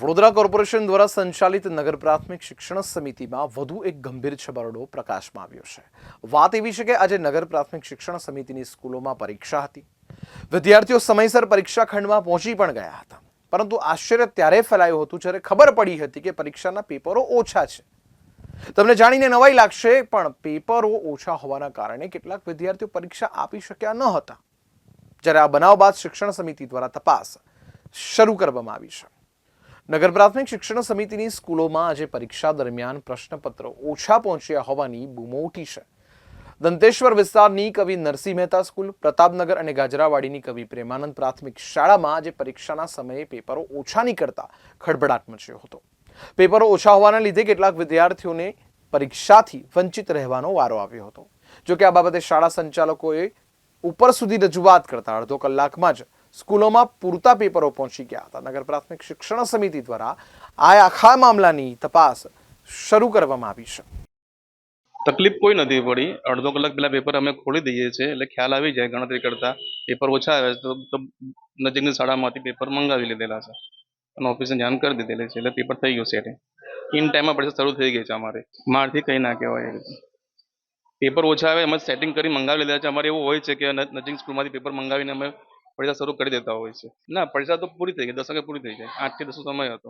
Vadodara corporation દ્વારા સંચાલિત નગર પ્રાથમિક શિક્ષણ સમિતિમાં વધુ એક ગંભીર છબરડો પ્રકાશમાં આવ્યો છે. વાત એવી છે કે આજે નગર પ્રાથમિક શિક્ષણ સમિતિની સ્કૂલોમાં પરીક્ષા હતી. વિદ્યાર્થીઓ સમયસર પરીક્ષા ખંડમાં પહોંચી પણ ગયા હતા. પરંતુ આશ્ચર્ય ત્યારે ફેલાયું હતું જ્યારે ખબર પડી હતી કે પરીક્ષાના પેપરો ઓછા છે. તમને જાણીને નવાઈ લાગશે, પણ પેપરો ઓછા હોવાના કારણે કેટલાક વિદ્યાર્થીઓ પરીક્ષા આપી શક્યા ન હતા. જ્યારે આ બનાવ બાદ શિક્ષણ સમિતિ દ્વારા તપાસ શરૂ કરવામાં આવી છે. નગર પ્રાથમિક શિક્ષણ સમિતિની સ્કૂલોમાં આજે પરીક્ષા દરમિયાન પ્રશ્નપત્ર ઓછા પહોંચ્યા હોવાની બૂમો ઉઠી છે. દંતેશ્વર વિસ્તારની કવિ નરસિંહ મહેતા સ્કૂલ, પ્રતાપનગર અને ગાજરાવાડીની કવિ પ્રેમાનંદ પ્રાથમિક શાળામાં આજે પરીક્ષાના સમયે પેપરો ઓછા નીકળતા ખળભળાટ મચ્યો હતો. પેપરો ઓછા હોવાના લીધે કેટલાક વિદ્યાર્થીઓને પરીક્ષાથી વંચિત રહેવાનો વારો આવ્યો હતો. જોકે આ બાબતે શાળા સંચાલકોએ ઉપર સુધી રજૂઆત કરતા અડધો કલાકમાં જ સ્કૂલોમાં પૂરતા પેપરો પહોંચી ગયા હતા. નગર પ્રાથમિક શિક્ષણ સમિતિ દ્વારા આ આખા મામલાની તપાસ શરૂ કરવામાં આવી છે. તકલીફ કોઈ નથી પડી. અડધો કલાક પહેલા પેપર અમે ખોલી દઈએ છીએ. એટલે ખ્યાલ આવી જાય ગણતરી કરતા. પેપર ઓછા આવે તો નજીકની શાળામાંથી પેપર મંગાવી લીધેલા છે. અને ઓફિસે જાણ કરી દીધેલી છે. એટલે પેપર થઈ ગયું સેટિંગ ઇન ટાઈમમાં પરીક્ષા શરૂ થઈ ગઈ છે અમારે. મારથી કંઈ ના કહેવાય એ પેપર ઓછા આવે, અમે સેટિંગ કરી મંગાવી લીધા છે. અમારે એવું હોય છે કે નજીક સ્કૂલમાંથી પેપર મંગાવીને અમે પરીક્ષા શરૂ કરી દેતા હોય છે. ના પરીક્ષા તો પૂરી થઈ ગઈ દસ વાગે પૂરી થઈ જાય આઠથી દસનો સમય હતો.